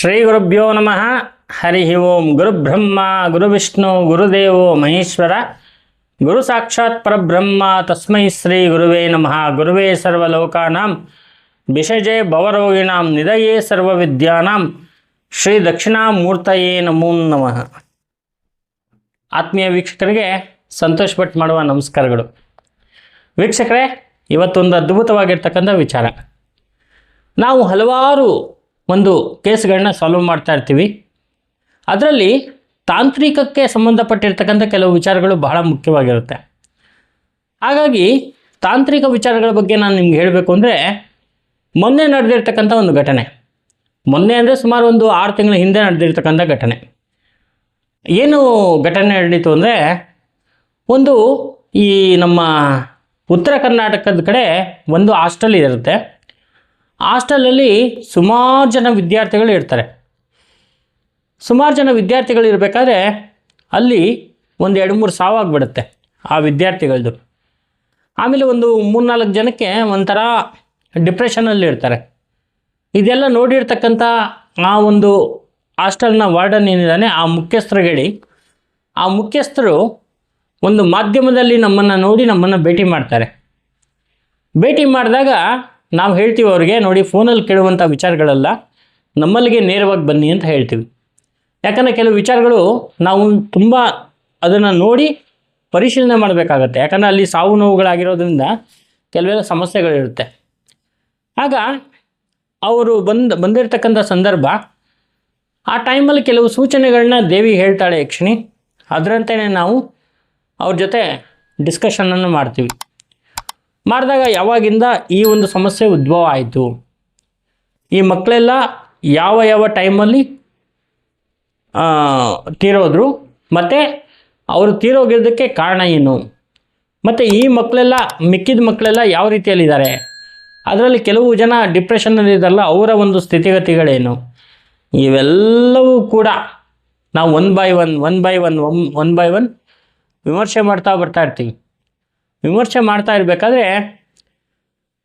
ಶ್ರೀ ಗುರುಭ್ಯೋ ನಮಃ. ಹರಿ ಓಂ ಗುರುಬ್ರಹ್ಮ ಗುರುವಿಷ್ಣು ಗುರುದೇವೋ ಮಹೇಶ್ವರ. ಗುರು ಸಾಕ್ಷಾತ್ ಪರಬ್ರಹ್ಮ, ತಸ್ಮೈ ಶ್ರೀ ಗುರುವೇ ನಮಃ. ಗುರುವೇ ಸರ್ವಲೋಕಾನಾಂ ಬಿಷಜೆ ಭವರೋಗಿಣಾಂ ನಿಧಯೇ ಸರ್ವವಿದ್ಯಾನಾಂ. ಶ್ರೀ ದಕ್ಷಿಣಾಮೂರ್ತಯೇ ನಮೋ ನಮಃ. ಆತ್ಮೀಯ ವೀಕ್ಷಕರಿಗೆ ಸಂತೋಷ ಭಟ್ ಮಾಡುವ ನಮಸ್ಕಾರಗಳು. ವೀಕ್ಷಕರೇ, ಇವತ್ತೊಂದು ಅದ್ಭುತವಾಗಿರ್ತಕ್ಕಂಥ ವಿಚಾರ. ನಾವು ಹಲವಾರು ಒಂದು ಕೇಸ್ಗಳನ್ನ ಸಾಲ್ವ್ ಮಾಡ್ತಾ ಇರ್ತೀವಿ. ಅದರಲ್ಲಿ ತಾಂತ್ರಿಕಕ್ಕೆ ಸಂಬಂಧಪಟ್ಟಿರ್ತಕ್ಕಂಥ ಕೆಲವು ವಿಚಾರಗಳು ಬಹಳ ಮುಖ್ಯವಾಗಿರುತ್ತೆ. ಹಾಗಾಗಿ ತಾಂತ್ರಿಕ ವಿಚಾರಗಳ ಬಗ್ಗೆ ನಾನು ನಿಮ್ಗೆ ಹೇಳಬೇಕು ಅಂದರೆ ಮೊನ್ನೆ ನಡೆದಿರ್ತಕ್ಕಂಥ ಒಂದು ಘಟನೆ. ಮೊನ್ನೆ ಅಂದರೆ ಸುಮಾರು ಒಂದು ಆರು ತಿಂಗಳ ಹಿಂದೆ ನಡೆದಿರ್ತಕ್ಕಂಥ ಘಟನೆ. ಏನು ಘಟನೆ ನಡೀತು ಅಂದರೆ ಒಂದು ಈ ನಮ್ಮ ಉತ್ತರ ಕರ್ನಾಟಕದ ಕಡೆ ಒಂದು ಹಾಸ್ಟೆಲ್ ಇರುತ್ತೆ. ಹಾಸ್ಟೆಲಲ್ಲಿ ಸುಮಾರು ಜನ ವಿದ್ಯಾರ್ಥಿಗಳು ಇರ್ತಾರೆ. ಸುಮಾರು ಜನ ವಿದ್ಯಾರ್ಥಿಗಳು ಇರಬೇಕಾದ್ರೆ ಅಲ್ಲಿ ಒಂದು ಎರಡು ಮೂರು ಸಾವಾಗ್ಬಿಡುತ್ತೆ ಆ ವಿದ್ಯಾರ್ಥಿಗಳದ್ದು ಆಮೇಲೆ ಒಂದು ಮೂರ್ನಾಲ್ಕು ಜನಕ್ಕೆ ಒಂಥರ ಡಿಪ್ರೆಷನಲ್ಲಿ ಇರ್ತಾರೆ. ಇದೆಲ್ಲ ನೋಡಿರ್ತಕ್ಕಂಥ ಆ ಒಂದು ಹಾಸ್ಟೆಲ್ನ ವಾರ್ಡನ್ ಏನಿದ್ದಾನೆ, ಆ ಮುಖ್ಯಸ್ಥರು ಹೇಳಿ, ಆ ಮುಖ್ಯಸ್ಥರು ಒಂದು ಮಾಧ್ಯಮದಲ್ಲಿ ನಮ್ಮನ್ನು ನೋಡಿ ನಮ್ಮನ್ನು ಭೇಟಿ ಮಾಡ್ತಾರೆ. ಭೇಟಿ ಮಾಡಿದಾಗ ನಾವು ಹೇಳ್ತೀವಿ ಅವ್ರಿಗೆ, ನೋಡಿ, ಫೋನಲ್ಲಿ ಕೇಳುವಂಥ ವಿಚಾರಗಳೆಲ್ಲ, ನಮ್ಮಲ್ಲಿಗೆ ನೇರವಾಗಿ ಬನ್ನಿ ಅಂತ ಹೇಳ್ತೀವಿ. ಯಾಕಂದರೆ ಕೆಲವು ವಿಚಾರಗಳು ನಾವು ತುಂಬ ಅದನ್ನು ನೋಡಿ ಪರಿಶೀಲನೆ ಮಾಡಬೇಕಾಗತ್ತೆ. ಯಾಕಂದರೆ ಅಲ್ಲಿ ಸಾವು ನೋವುಗಳಾಗಿರೋದ್ರಿಂದ ಕೆಲವೆಲ್ಲ ಸಮಸ್ಯೆಗಳಿರುತ್ತೆ. ಆಗ ಅವರು ಬಂದು, ಬಂದಿರತಕ್ಕಂಥ ಸಂದರ್ಭ, ಆ ಟೈಮಲ್ಲಿ ಕೆಲವು ಸೂಚನೆಗಳನ್ನ ದೇವಿ ಹೇಳ್ತಾಳೆ ಯಕ್ಷಿಣಿ. ಅದರಂತೆಯೇ ನಾವು ಅವ್ರ ಜೊತೆ ಡಿಸ್ಕಷನನ್ನು ಮಾಡ್ತೀವಿ. ಮಾಡಿದಾಗ ಯಾವಾಗಿಂದ ಈ ಒಂದು ಸಮಸ್ಯೆ ಉದ್ಭವ ಆಯಿತು? ಈ ಮಕ್ಕಳೆಲ್ಲ ಯಾವ ಯಾವ ಟೈಮಲ್ಲಿ ತೀರೋದ್ರು, ಮತ್ತು ಅವರು ತೀರೋಗಿರೋದಕ್ಕೆ ಕಾರಣ ಏನು? ಮತ್ತು ಈ ಮಕ್ಕಳೆಲ್ಲ, ಮಿಕ್ಕಿದ ಮಕ್ಕಳೆಲ್ಲ ಯಾವ ರೀತಿಯಲ್ಲಿದ್ದಾರೆ? ಅದರಲ್ಲಿ ಕೆಲವು ಜನ ಡಿಪ್ರೆಷನ್ನಲ್ಲಿ ಇದ್ದಾರಲ್ಲ ಅವರ ಒಂದು ಸ್ಥಿತಿಗತಿಗಳೇನು? ಇವೆಲ್ಲವೂ ಕೂಡ ನಾವು one by one one by one one one by one ವಿಮರ್ಶೆ ಮಾಡ್ತಾ ಬರ್ತಾ ಇರ್ತೀವಿ. ವಿಮರ್ಶೆ ಮಾಡ್ತಾ ಇರಬೇಕಾದ್ರೆ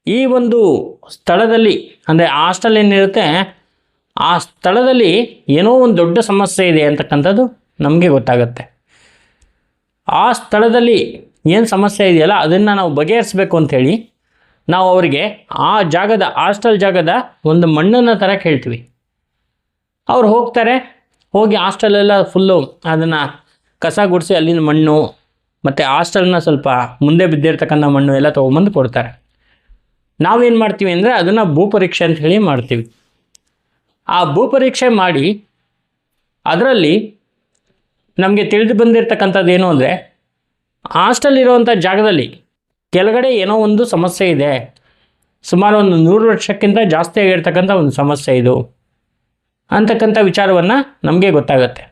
ಈ ಒಂದು ಸ್ಥಳದಲ್ಲಿ, ಅಂದರೆ ಹಾಸ್ಟೆಲ್ ಏನಿರುತ್ತೆ, ಆ ಸ್ಥಳದಲ್ಲಿ ಏನೋ ಒಂದು ದೊಡ್ಡ ಸಮಸ್ಯೆ ಇದೆ ಅಂತಕ್ಕಂಥದ್ದು ನಮಗೆ ಗೊತ್ತಾಗುತ್ತೆ. ಆ ಸ್ಥಳದಲ್ಲಿ ಏನು ಸಮಸ್ಯೆ ಇದೆಯಲ್ಲ, ಅದನ್ನು ನಾವು ಬಗೆಹರಿಸಬೇಕು ಅಂಥೇಳಿ ನಾವು ಅವರಿಗೆ ಆ ಜಾಗದ ಹಾಸ್ಟೆಲ್ ಜಾಗದ ಒಂದು ಮಣ್ಣನ್ನು ಥರ ಕೇಳ್ತೀವಿ. ಅವ್ರು ಹೋಗ್ತಾರೆ, ಹೋಗಿ ಹಾಸ್ಟೆಲೆಲ್ಲ ಫುಲ್ಲು ಅದನ್ನು ಕಸ ಗುಡಿಸಿ ಅಲ್ಲಿನ ಮಣ್ಣು ಮತ್ತು ಹಾಸ್ಟೆಲ್ನ ಸ್ವಲ್ಪ ಮುಂದೆ ಬಿದ್ದಿರ್ತಕ್ಕಂಥ ಮಣ್ಣು ಎಲ್ಲ ತೊಗೊಂಬಂದು ಕೊಡ್ತಾರೆ. ನಾವೇನು ಮಾಡ್ತೀವಿ ಅಂದರೆ ಅದನ್ನು ಭೂಪರೀಕ್ಷೆ ಅಂತ ಹೇಳಿ ಮಾಡ್ತೀವಿ. ಆ ಭೂಪರೀಕ್ಷೆ ಮಾಡಿ ಅದರಲ್ಲಿ ನಮಗೆ ತಿಳಿದು ಬಂದಿರತಕ್ಕಂಥದ್ದು ಏನು ಅಂದರೆ ಹಾಸ್ಟೆಲ್ ಇರುವಂಥ ಜಾಗದಲ್ಲಿ ಕೆಳಗಡೆ ಏನೋ ಒಂದು ಸಮಸ್ಯೆ ಇದೆ. ಸುಮಾರು ಒಂದು ನೂರು ವರ್ಷಕ್ಕಿಂತ ಜಾಸ್ತಿ ಆಗಿರ್ತಕ್ಕಂಥ ಒಂದು ಸಮಸ್ಯೆ ಇದು ಅಂತಕ್ಕಂಥ ವಿಚಾರವನ್ನು ನಮಗೆ ಗೊತ್ತಾಗುತ್ತೆ.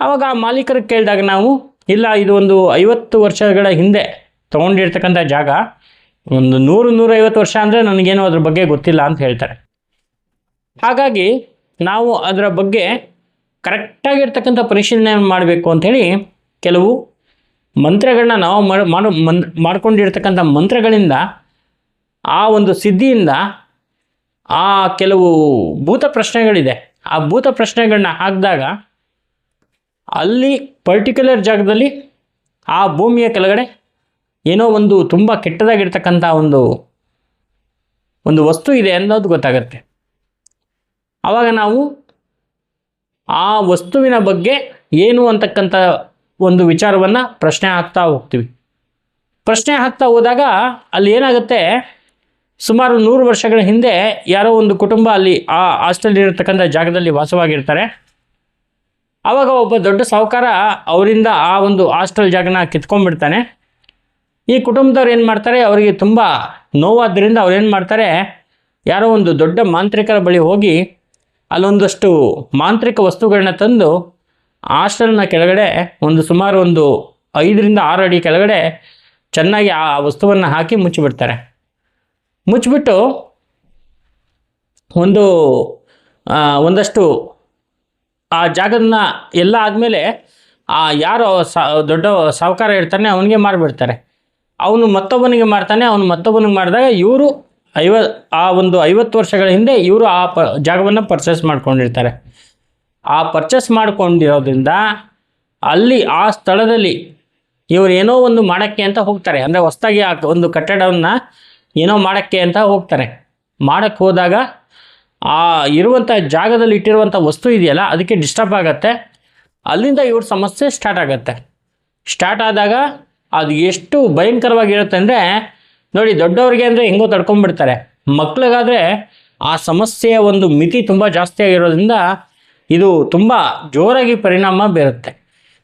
ಆವಾಗ ಆ ಮಾಲೀಕರಿಗೆ ಕೇಳಿದಾಗ ನಾವು ಇಲ್ಲ, ಇದು ಒಂದು ಐವತ್ತು ವರ್ಷಗಳ ಹಿಂದೆ ತೊಗೊಂಡಿರ್ತಕ್ಕಂಥ ಜಾಗ. ಒಂದು ನೂರು, ನೂರೈವತ್ತು ವರ್ಷ ಅಂದರೆ ನನಗೇನು ಅದ್ರ ಬಗ್ಗೆ ಗೊತ್ತಿಲ್ಲ ಅಂತ ಹೇಳ್ತಾರೆ. ಹಾಗಾಗಿ ನಾವು ಅದರ ಬಗ್ಗೆ ಕರೆಕ್ಟಾಗಿರ್ತಕ್ಕಂಥ ಪರಿಶೀಲನೆ ಮಾಡಬೇಕು ಅಂಥೇಳಿ ಕೆಲವು ಮಂತ್ರಗಳನ್ನ ನಾವು ಮಾಡು ಮನ್ ಮಾಡ್ಕೊಂಡಿರ್ತಕ್ಕಂಥ ಮಂತ್ರಗಳಿಂದ ಆ ಒಂದು ಸಿದ್ಧಿಯಿಂದ ಆ ಕೆಲವು ಭೂತ ಪ್ರಶ್ನೆಗಳಿದೆ. ಆ ಭೂತ ಪ್ರಶ್ನೆಗಳನ್ನ ಹಾಕಿದಾಗ ಅಲ್ಲಿ ಪರ್ಟಿಕ್ಯುಲರ್ ಜಾಗದಲ್ಲಿ ಆ ಭೂಮಿಯ ಕೆಳಗಡೆ ಏನೋ ಒಂದು ತುಂಬ ಕೆಟ್ಟದಾಗಿರ್ತಕ್ಕಂಥ ಒಂದು ಒಂದು ವಸ್ತು ಇದೆ ಅನ್ನೋದು ಗೊತ್ತಾಗುತ್ತೆ. ಆವಾಗ ನಾವು ಆ ವಸ್ತುವಿನ ಬಗ್ಗೆ ಏನು ಅಂತಕ್ಕಂಥ ಒಂದು ವಿಚಾರವನ್ನು ಪ್ರಶ್ನೆ ಹಾಕ್ತಾ ಹೋಗ್ತೀವಿ. ಪ್ರಶ್ನೆ ಹಾಕ್ತಾ ಹೋದಾಗ ಅಲ್ಲಿ ಏನಾಗುತ್ತೆ, ಸುಮಾರು ನೂರು ವರ್ಷಗಳ ಹಿಂದೆ ಯಾರೋ ಒಂದು ಕುಟುಂಬ ಅಲ್ಲಿ ಆ ಹಾಸ್ಟೆಲ್ ಇರತಕ್ಕಂಥ ಜಾಗದಲ್ಲಿ ವಾಸವಾಗಿರ್ತಾರೆ. ಆವಾಗ ಒಬ್ಬ ದೊಡ್ಡ ಸಾಹುಕಾರ ಅವರಿಂದ ಆ ಒಂದು ಹಾಸ್ಟೆಲ್ ಜಾಗನ ಕಿತ್ಕೊಂಡ್ಬಿಡ್ತಾನೆ. ಈ ಕುಟುಂಬದವ್ರು ಏನು ಮಾಡ್ತಾರೆ, ಅವರಿಗೆ ತುಂಬ ನೋವಾದ್ದರಿಂದ ಅವ್ರು ಏನು ಮಾಡ್ತಾರೆ, ಯಾರೋ ಒಂದು ದೊಡ್ಡ ಮಾಂತ್ರಿಕರ ಬಳಿ ಹೋಗಿ ಅಲ್ಲೊಂದಷ್ಟು ಮಾಂತ್ರಿಕ ವಸ್ತುಗಳನ್ನ ತಂದು ಹಾಸ್ಟೆಲ್ನ ಕೆಳಗಡೆ ಒಂದು ಸುಮಾರು ಒಂದು ಐದರಿಂದ ಆರು ಅಡಿ ಕೆಳಗಡೆ ಚೆನ್ನಾಗಿ ಆ ವಸ್ತುವನ್ನು ಹಾಕಿ ಮುಚ್ಚಿಬಿಡ್ತಾರೆ. ಮುಚ್ಚಿಬಿಟ್ಟು ಒಂದು ಒಂದಷ್ಟು ಆ ಜಾಗದನ್ನ ಎಲ್ಲ ಆದಮೇಲೆ ಆ ಯಾರು ಸಾ, ದೊಡ್ಡ ಸಾಹುಕಾರ ಇರ್ತಾನೆ, ಅವನಿಗೆ ಮಾರಿಬಿಡ್ತಾರೆ. ಅವನು ಮತ್ತೊಬ್ಬನಿಗೆ ಮಾರ್ತಾನೆ, ಅವನು ಮತ್ತೊಬ್ಬನಿಗೆ ಮಾಡಿದಾಗ ಇವರು ಐವ, ಆ ಒಂದು ಐವತ್ತು ವರ್ಷಗಳ ಹಿಂದೆ ಇವರು ಆ ಪ, ಜಾಗವನ್ನು ಪರ್ಚೇಸ್ ಮಾಡ್ಕೊಂಡಿರ್ತಾರೆ. ಆ ಪರ್ಚೇಸ್ ಮಾಡ್ಕೊಂಡಿರೋದ್ರಿಂದ ಅಲ್ಲಿ ಆ ಸ್ಥಳದಲ್ಲಿ ಇವರು ಏನೋ ಒಂದು ಮಾಡೋಕ್ಕೆ ಅಂತ ಹೋಗ್ತಾರೆ. ಅಂದರೆ ಹೊಸ್ದಾಗಿ ಆ ಒಂದು ಕಟ್ಟಡವನ್ನು ಏನೋ ಮಾಡೋಕ್ಕೆ ಅಂತ ಹೋಗ್ತಾರೆ. ಮಾಡೋಕ್ಕೆ ಹೋದಾಗ ಆ ಇರುವಂಥ ಜಾಗದಲ್ಲಿ ಇಟ್ಟಿರುವಂಥ ವಸ್ತು ಇದೆಯಲ್ಲ, ಅದಕ್ಕೆ ಡಿಸ್ಟರ್ಬ್ ಆಗುತ್ತೆ. ಅಲ್ಲಿಂದ ಇವ್ರ ಸಮಸ್ಯೆ ಸ್ಟಾರ್ಟ್ ಆಗುತ್ತೆ. ಸ್ಟಾರ್ಟ್ ಆದಾಗ ಅದು ಎಷ್ಟು ಭಯಂಕರವಾಗಿರುತ್ತೆ ಅಂದರೆ, ನೋಡಿ ದೊಡ್ಡವ್ರಿಗೆ ಅಂದರೆ ಹೆಂಗೋ ತಡ್ಕೊಂಡ್ಬಿಡ್ತಾರೆ. ಮಕ್ಳಿಗಾದರೆ ಆ ಸಮಸ್ಯೆಯ ಒಂದು ಮಿತಿ ತುಂಬ ಜಾಸ್ತಿ ಆಗಿರೋದ್ರಿಂದ ಇದು ತುಂಬ ಜೋರಾಗಿ ಪರಿಣಾಮ ಬೀರುತ್ತೆ.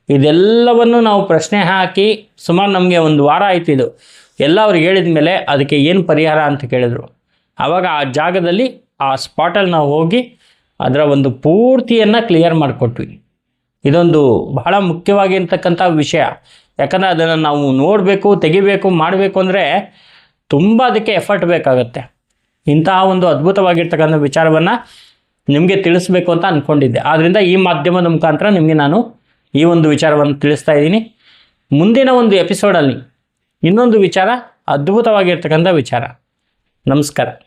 ಇದೆಲ್ಲವನ್ನು ನಾವು ಪ್ರಶ್ನೆ ಹಾಕಿ, ಸುಮಾರು ನಮಗೆ ಒಂದು ವಾರ ಆಯಿತು ಇದು. ಎಲ್ಲ ಅವ್ರಿಗೆ ಹೇಳಿದ ಮೇಲೆ ಅದಕ್ಕೆ ಏನು ಪರಿಹಾರ ಅಂತ ಕೇಳಿದರು. ಆವಾಗ ಆ ಜಾಗದಲ್ಲಿ ಆ ಸ್ಪಾಟಲ್ಲಿ ನಾವು ಹೋಗಿ ಅದರ ಒಂದು ಪೂರ್ತಿಯನ್ನು ಕ್ಲಿಯರ್ ಮಾಡಿಕೊಟ್ವಿ. ಇದೊಂದು ಬಹಳ ಮುಖ್ಯವಾಗಿರ್ತಕ್ಕಂಥ ವಿಷಯ. ಯಾಕಂದರೆ ಅದನ್ನು ನಾವು ನೋಡಬೇಕು, ತೆಗಿಬೇಕು, ಮಾಡಬೇಕು ಅಂದರೆ ತುಂಬ ಅದಕ್ಕೆ ಎಫರ್ಟ್ ಬೇಕಾಗುತ್ತೆ. ಇಂತಹ ಒಂದು ಅದ್ಭುತವಾಗಿರ್ತಕ್ಕಂಥ ವಿಚಾರವನ್ನು ನಿಮಗೆ ತಿಳಿಸ್ಬೇಕು ಅಂತ ಅಂದ್ಕೊಂಡಿದ್ದೆ ಆದ್ದರಿಂದ ಈ ಮಾಧ್ಯಮದ ಮುಖಾಂತರ ನಿಮಗೆ ನಾನು ಈ ಒಂದು ವಿಚಾರವನ್ನು ತಿಳಿಸ್ತಾ ಇದ್ದೀನಿ. ಮುಂದಿನ ಒಂದು ಎಪಿಸೋಡಲ್ಲಿ ಇನ್ನೊಂದು ವಿಚಾರ, ಅದ್ಭುತವಾಗಿರ್ತಕ್ಕಂಥ ವಿಚಾರ. ನಮಸ್ಕಾರ.